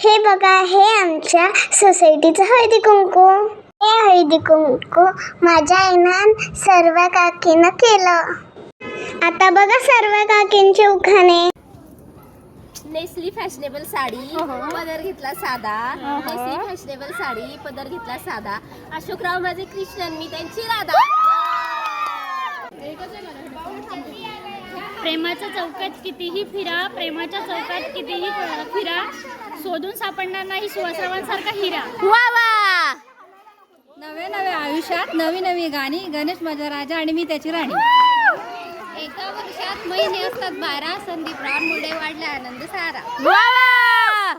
हे बघा हे आमच्या सोसायटीचं हळदी कुंकू. हे हळदी कुंकू माझ्या आईनं सर्व काकीनं केलं. आता बघा सर्व काकींचे उखाणे. नेसली फॅशनेबल साडी पदर घेतला साधा. नेसली फॅशनेबल साडी पदर घेतला साधा. अशोकराव माझे कृष्णन मी त्यांची राधा. प्रेमाच्या चौकात कितीही फिरा प्रेमाच्या चौकात कितीही फिरा. शोधून सापडणार नाही सुहासरावांसारखा हिरा. वा वा. नवे नवे आयुष्यात नवी नवी गाणी गणेश माझा राजा आणि मी त्याची राणी. एका वर्षात महिने असतात बारा संदीप मुळे वाढला आनंद सारा. वा वा.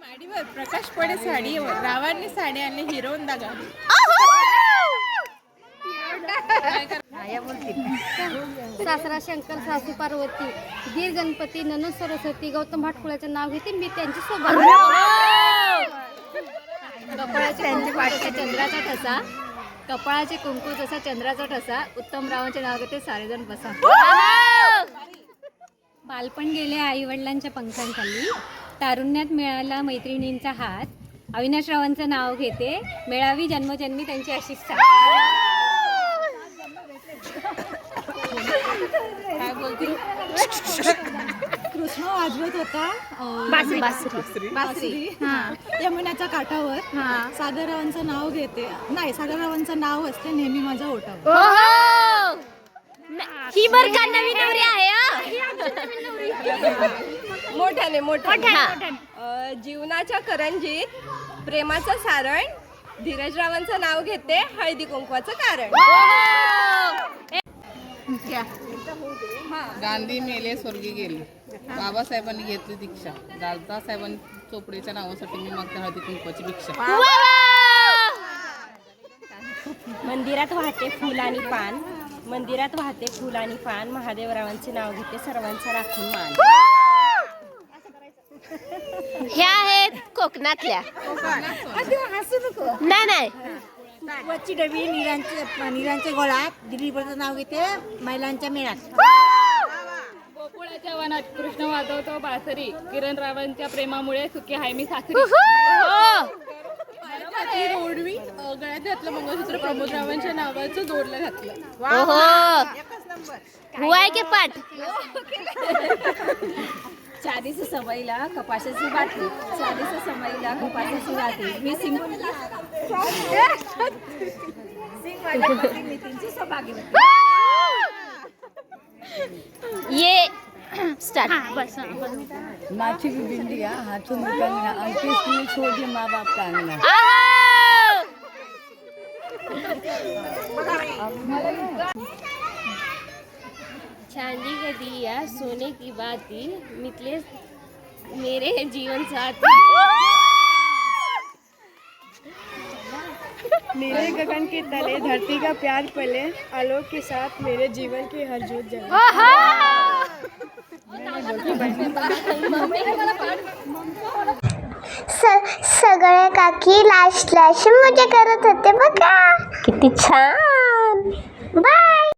माडीवर प्रकाश पडे साडीवर रावांनी साडी आणली हिरवून दागा सासरा शंकर सासू पार्वती गीर गणपती ननद सरस्वती गौतम भाटकुळाचे नाव घेते मी त्यांची सोबत. चंद्राचा ठसा कपाळाचे कुंकू जसा चंद्राचा ठसा उत्तम रावांचे नाव घेते सारेजण बसा. बालपण गेले आई वडिलांच्या पंखांखाली. तारुण्यात मिळाला मैत्रिणींचा हात. अविनाशरावांचं नाव घेते मिळावी जन्मजन्मी त्यांची अशीच कृष्ण वाजवत होता बासरी. बासरी. बासरी. यमुनाच्या काठावर सागररावांचं नाव घेते. नाही सागररावांचं नाव असते नेहमी माझ्या ओठावर. ही बर का नवी नवरी आहे मोठ्याने मोठ्याने. अ, जीवनाच्या करंजीत प्रेमाचं सारण धीरजरावांचं नाव घेते हळदी कुंकवाचं कारण. गांधी मेले स्वर्गी गेले. बाबासाहेबांनी घेतली दीक्षा. दादासाहेबांनी चोपडेच्या नावासाठी मी मागते हळदी कुंकवाची भिक्षा मंदिरात वाहते फुल आणि पान. मंदिरात वाहते फुल आणि पान. महादेवरावांचे नाव घेते सर्वांचा राखून मान. ह्या आहेत कोकणातल्या. नाही नाही. वरची डबी निरांचे निरांचे गोळात दिल्लीपर्यंत नाव घेते महिलांच्या मेळात. गोकुळाच्या वनात कृष्ण वाजवतो बासरी. किरण रावांच्या प्रेमामुळे सुखी हाय मी सासरी. ती रोडवी अ, गळ्यात घातलं मंगळसूत्र प्रमोदरावांच्या नावाचं जोडलं घातलं. ओहो! हुआ के पाठ? चादीच्या सवयीला कपाशाची बाटली चादीच्या सवयीला कपाशाची बाटली मी सिंग ये. स्टार्ट बस हा, माथी की बिंदिया हाथों में कंगना अंकित में छोड़ माँ बाप का अंगना चांदी का दिया सोने की बाती निकले मेरे जीवन साथी। नीले गगन के तले धरती का प्यार पले आलोक के साथ मेरे जीवन की हर जोत जले। स- सगळे काकी लाश लाश मज़ा करत होते बघा. किती छान. बाय